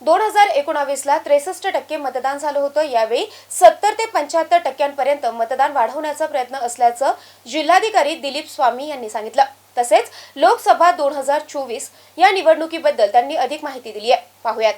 दोन हजार एकोणावीसला त्रेसष्ट टक्के मतदान झालं होतं. यावेळी सत्तर ते पंच्याहत्तर टक्क्यांपर्यंत मतदान वाढवण्याचा प्रयत्न असल्याचं जिल्हाधिकारी दिलीप स्वामी यांनी सांगितलं. तसेच लोकसभा दोन हजार चोवीस या निवडणुकीबद्दल त्यांनी अधिक माहिती दिली आहे. पाहुयात.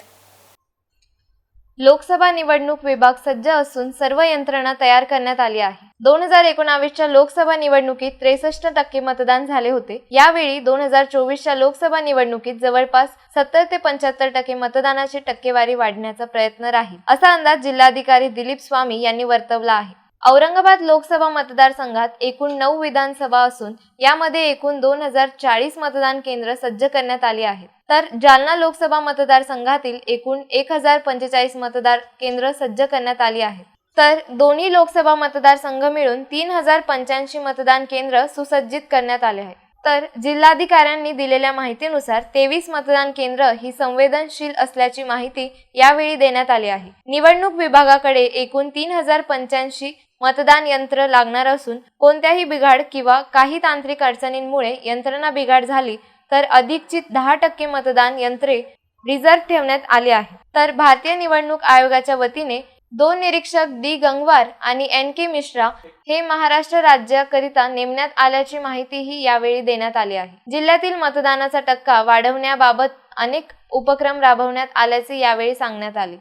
लोकसभा निवडणूक विभाग सज्ज असून सर्व यंत्रणा तयार करण्यात आली आहे. दोन हजार एकोणावीसच्या लोकसभा निवडणुकीत त्रेसष्ट टक्के मतदान झाले होते. यावेळी दोन हजार चोवीसच्या लोकसभा निवडणुकीत जवळपास सत्तर ते पंच्याहत्तर टक्के मतदानाची टक्केवारी वाढण्याचा प्रयत्न राहील असा अंदाज जिल्हाधिकारी दिलीप स्वामी यांनी वर्तवला आहे. औरंगाबाद लोकसभा मतदारसंघात एकूण नऊ विधानसभा असून यामध्ये एकूण दोन हजार चाळीस मतदान केंद्र सज्ज करण्यात आली आहेत. तर जालना लोकसभा मतदारसंघातील एकूण एक हजार पंचेचाळीस मतदार केंद्र सज्ज करण्यात आली आहेत. तर दोन्ही लोकसभा मतदारसंघ मिळून तीन हजार पंच्याऐंशी मतदान केंद्र सुसज्जित करण्यात आले आहे तर जिल्हाधिकाऱ्यांनी दिलेल्या माहितीनुसार तेवीस मतदान केंद्र ही संवेदनशील असल्याची माहिती यावेळी देण्यात आली आहे. निवडणूक विभागाकडे एकूण तीन हजार पंच्याऐंशी मतदान यंत्र लागणार असून कोणत्याही बिघाड किंवा काही तांत्रिक अडचणींमुळे यंत्रणा बिघाड झाली तर अधिकची दहा टक्के मतदान यंत्रे रिझर्व्ह ठेवण्यात आले आहे तर भारतीय निवडणूक आयोगाच्या वतीने दोन निरीक्षक डी. गंगवार आणि एन. के. मिश्रा हे महाराष्ट्र राज्याकरिता नेमण्यात आल्याची माहितीही यावेळी देण्यात आली आहे. जिल्ह्यातील मतदानाचा टक्का वाढवण्याबाबत अनेक उपक्रम राबवण्यात आल्याचे यावेळी सांगण्यात आले.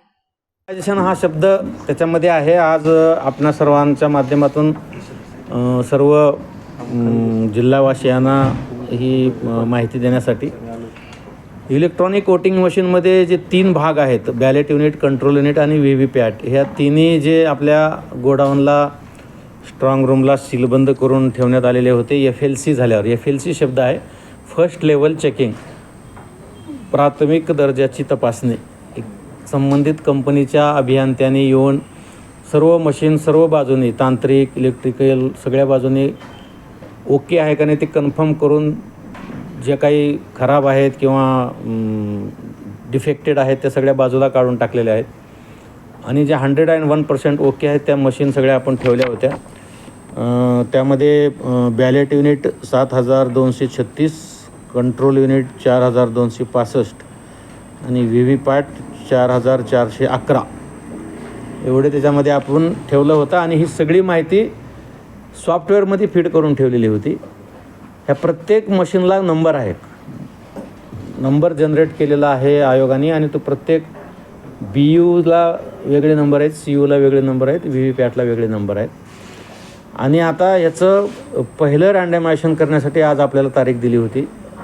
राजशन हा शब्द त्याच्यामध्ये आहे. आज आपणा सर्वांच्या माध्यमातून सर्व जिल्हावासियांना ही माहिती देण्यासाठी इलेक्ट्रॉनिक वोटिंग मशीनमध्ये जे तीन भाग आहेत बॅलेट युनिट कंट्रोल युनिट आणि व्ही व्ही पॅट ह्या तिन्ही जे आपल्या गोडाऊनला स्ट्रॉंग रूमला सीलबंद करून ठेवण्यात आलेले होते एफ एल सी झाल्यावर. एफ एल सी शब्द आहे फर्स्ट लेवल चेकिंग प्राथमिक दर्जाची तपासणी. संबंधित कंपनीच्या अभियंत्याने येऊन सर्व मशीन सर्व बाजूने तांत्रिक इलेक्ट्रिकल सगळ्या बाजूने ओके आहे का नाही ते कन्फर्म करून जे काही खराब आहेत किंवा डिफेक्टेड आहेत त्या सगळ्या बाजूला काढून टाकलेल्या आहेत. आणि ज्या hundred and one percent okay आहेत त्या मशीन सगळ्या आपण ठेवल्या होत्या. त्यामध्ये बॅलेट युनिट सात हजार दोनशे छत्तीस कंट्रोल युनिट चार हजार दोनशे पासष्ट आणि व्ही व्ही पॅट चार हजार चारशे अकरा. एवढे त्याच्यामध्ये आपण ठेवलं होतं आणि ही सगळी माहिती सॉफ्टवेअरमध्ये फीड करून ठेवलेली होती. ह्या प्रत्येक मशीनला नंबर आहे नंबर जनरेट केलेला आहे आयोगाने आणि तो प्रत्येक बी यूला वेगळे नंबर आहेत सी यूला वेगळे नंबर आहेत व्ही व्ही पॅटला वेगळे नंबर आहेत. आणि आता याचं पहिलं रँडमायझेशन करण्यासाठी आज आपल्याला तारीख दिली होती.